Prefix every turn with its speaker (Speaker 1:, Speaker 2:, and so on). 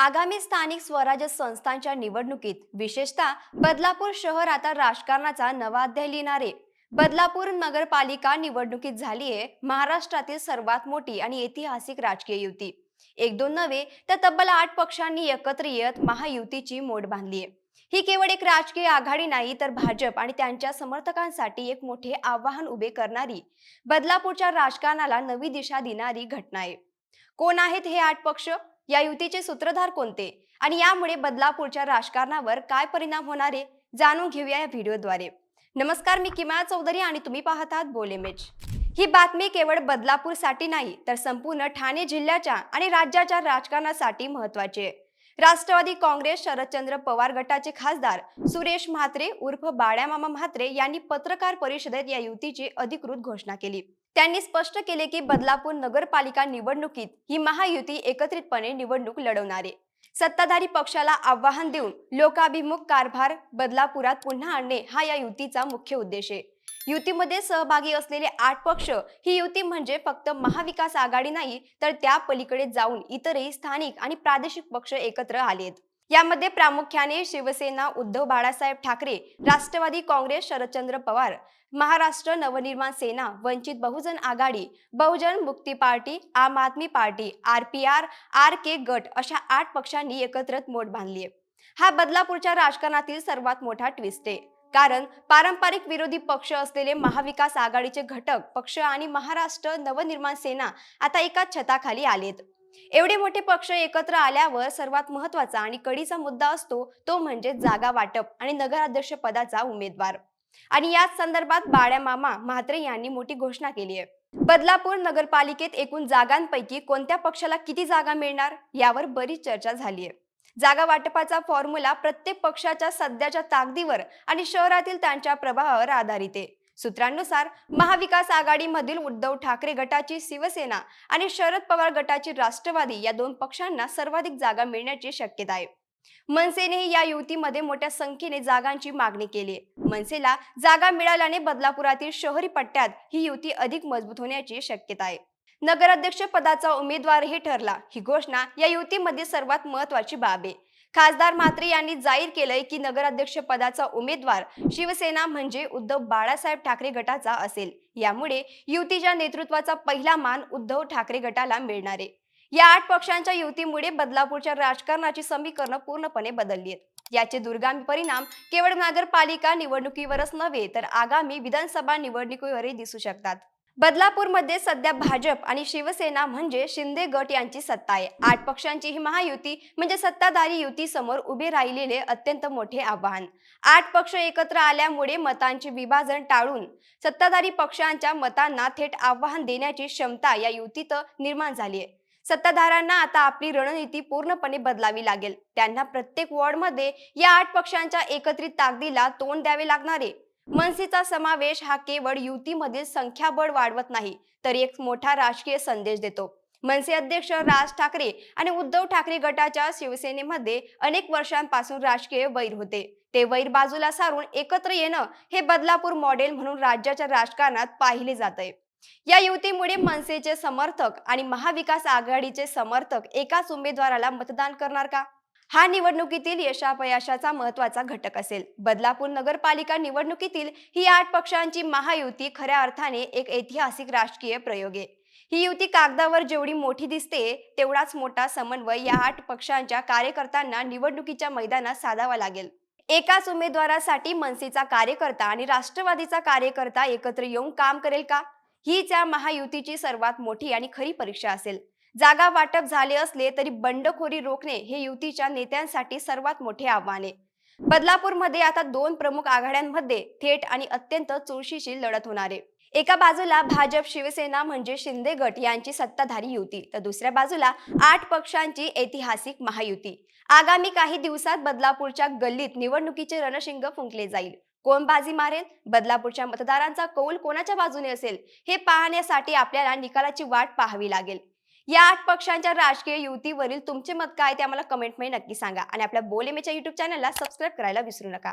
Speaker 1: आगामी स्थानिक स्वराज्य संस्थांच्या निवडणुकीत विशेषतः बदलापूर शहर आता राजकारणाचा नवा अध्याय लिहिणार आहे. बदलापूर नगरपालिका निवडणुकीत झालीये महाराष्ट्रातील सर्वात मोठी आणि ऐतिहासिक राजकीय युती. एक दोन नव्हे तर तब्बल आठ पक्षांनी एकत्र येत महायुतीची मोड बांधली आहे. ही केवळ एक राजकीय आघाडी नाही तर भाजप आणि त्यांच्या समर्थकांसाठी एक मोठे आव्हान उभे करणारी बदलापूरच्या राजकारणाला नवी दिशा देणारी घटना आहे. कोण आहेत हे आठ पक्ष? या युतीचे सूत्रधार कोणते? आणि यामुळे बदलापूरच्या राजकारणावर काय परिणाम होणार आहे? जाणून घेऊया या व्हिडिओद्वारे. नमस्कार मी किमाया चौधरी आणि तुम्ही पाहत आहात बोलेमेच ही बातमी केवळ बदलापूरसाठी नाही तर संपूर्ण ठाणे जिल्ह्याच्या आणि राज्याच्या राजकारणासाठी महत्वाची आहे. राष्ट्रवादी काँग्रेस शरदचंद्र पवार गटाचे खासदार सुरेश म्हात्रे उर्फ बाळ्यामामा म्हात्रे यांनी पत्रकार परिषदेत या युतीची अधिकृत घोषणा केली. त्यांनी स्पष्ट केले की बदलापूर नगरपालिका निवडणुकीत ही महायुती एकत्रितपणे निवडणूक लढवणारे. सत्ताधारी पक्षाला आव्हान देऊन लोकाभिमुख कारभार बदलापुरात पुन्हा आणणे हा या युतीचा मुख्य उद्देश आहे. युतीमध्ये सहभागी असलेले आठ पक्ष ही युती म्हणजे फक्त महाविकास आघाडी नाही तर त्या पलीकडे जाऊन इतरही स्थानिक आणि प्रादेशिक पक्ष एकत्र आलेत. यामध्ये प्रामुख्याने शिवसेना उद्धव बाळासाहेब ठाकरे राष्ट्रवादी काँग्रेस शरदचंद्र पवार महाराष्ट्र नवनिर्माण सेना वंचित बहुजन आघाडी Bahujan Mukti Party Aam Aadmi Party R P R R K गट अशा आठ पक्षांनी एकत्रित मोठ बांधली हा बदलापूरच्या राजकारणातील सर्वात मोठा ट्विस्ट आहे. कारण पारंपरिक विरोधी पक्ष असलेले महाविकास आघाडीचे घटक पक्ष आणि महाराष्ट्र नवनिर्माण सेना आता एकाच छताखाली आलेत. एवढे मोठे पक्ष एकत्र आल्यावर सर्वात महत्त्वाचा आणि कडीचा मुद्दा असतो तो म्हणजे जागा वाटप आणि नगराध्यक्ष पदाचा उमेदवार. आणि याच संदर्भात बाळ्या मामा म्हात्रे यांनी मोठी घोषणा केली आहे. बदलापूर नगरपालिकेत एकूण जागांपैकी कोणत्या पक्षाला किती जागा मिळणार यावर बरीच चर्चा झाली आहे. जागा वाटपाचा फॉर्म्युला प्रत्येक पक्षाच्या सध्याच्या ताकदीवर आणि शहरातील त्यांच्या प्रभावावर आधारित आहे. सूत्रांनुसार महाविकास आघाडीमधील उद्धव ठाकरे गटाची शिवसेना आणि शरद पवार गटाची राष्ट्रवादी या दोन पक्षांना सर्वाधिक जागा मिळण्याची शक्यता आहे. मनसेनेही या युतीमध्ये मोठ्या संख्येने जागांची मागणी केली मनसेला जागा मिळाल्याने बदलापुरातील शहरी पट्ट्यात ही युती अधिक मजबूत होण्याची शक्यता आहे. नगराध्यक्ष पदाचा उमेदवारही ठरला. ही घोषणा या युतीमध्ये सर्वात महत्वाची बाब आहे. खासदार म्हात्रे यांनी जाहीर केलंय की नगराध्यक्ष पदाचा उमेदवार शिवसेना म्हणजे उद्धव बाळासाहेब ठाकरे गटाचा असेल. यामुळे युतीच्या नेतृत्वाचा पहिला मान उद्धव ठाकरे गटाला मिळणार आहे. या आठ पक्षांच्या युतीमुळे बदलापूरच्या राजकारणाची समीकरणं पूर्णपणे बदलली आहेत. याचे दुर्गामी परिणाम केवळ नगरपालिका निवडणुकीवरच नव्हे तर आगामी विधानसभा निवडणुकीवरही दिसू शकतात. बदलापूरमध्ये सध्या भाजप आणि शिवसेना म्हणजे शिंदे गट यांची सत्ता आहे. आठ पक्षांची ही महायुती म्हणजे सत्ताधारी युती समोर उभे राहिलेले अत्यंत मोठे आव्हान. आठ पक्ष एकत्र आल्यामुळे मतांचे विभाजन टाळून सत्ताधारी पक्षांच्या मतांना थेट आव्हान देण्याची क्षमता या युतीत निर्माण झाली आहे. सत्ताधाऱ्यांना आता आपली रणनीती पूर्णपणे बदलावी लागेल. त्यांना प्रत्येक वॉर्डमध्ये या आठ पक्षांच्या एकत्रित ताकदीला तोंड द्यावे लागणार आहे. मनसेचा समावेश हा केवळ युतीमधील संख्याबळ वाढवत नाही तर एक मोठा राजकीय संदेश देतो. मनसे अध्यक्ष राज ठाकरे आणि उद्धव ठाकरे गटाच्या शिवसेनेमध्ये अनेक वर्षांपासून राजकीय वैर होते. ते वैर बाजूला सारून एकत्र येणं हे बदलापूर मॉडेल म्हणून राज्याच्या राजकारणात पाहिले जात आहे या युतीमुळे मनसेचे समर्थक आणि महाविकास आघाडीचे समर्थक एकाच उमेदवाराला मतदान करणार का? हा निवडणुकीतील यशापयशाचा महत्त्वाचा घटक असेल. बदलापूर नगरपालिका निवडणुकीतील ही आठ पक्षांची महायुती खऱ्या अर्थाने एक ऐतिहासिक राजकीय प्रयोग आहे. ही युती कागदावर जेवढी मोठी दिसते तेवढाच मोठा समन्वय या आठ पक्षांच्या कार्यकर्त्यांना निवडणुकीच्या मैदानात साधावा लागेल. एकाच उमेदवारासाठी मनसेचा कार्यकर्ता आणि राष्ट्रवादीचा कार्यकर्ता एकत्र येऊन काम करेल का? ही त्या महायुतीची सर्वात मोठी आणि खरी परीक्षा असेल. जागा वाटप झाले असले तरी बंडखोरी रोखणे हे युतीच्या नेत्यांसाठी सर्वात मोठे आव्हान आहे. बदलापूरमध्ये आता दोन प्रमुख आघाड्यांमध्ये थेट आणि अत्यंत चुरशीची लढत होणार आहे. एका बाजूला भाजप शिवसेना म्हणजे शिंदे गट यांची सत्ताधारी युती तर दुसऱ्या बाजूला आठ पक्षांची ऐतिहासिक महायुती. आगामी काही दिवसात बदलापूरच्या गल्लीत निवडणुकीचे रणशिंग फुंकले जाईल. कोण बाजी मारेल? बदलापूरच्या मतदारांचा कौल कोणाच्या बाजूने असेल? हे पाहण्यासाठी आपल्याला निकालाची वाट पाहावी लागेल. या आठ पक्षांच्या राजकीय युतीवरील तुमचे मत काय ते आम्हाला कमेंटमध्ये नक्की सांगा. आणि आपल्या बोलेमेच्या युट्यूब चॅनलला सबस्क्राईब करायला विसरू नका.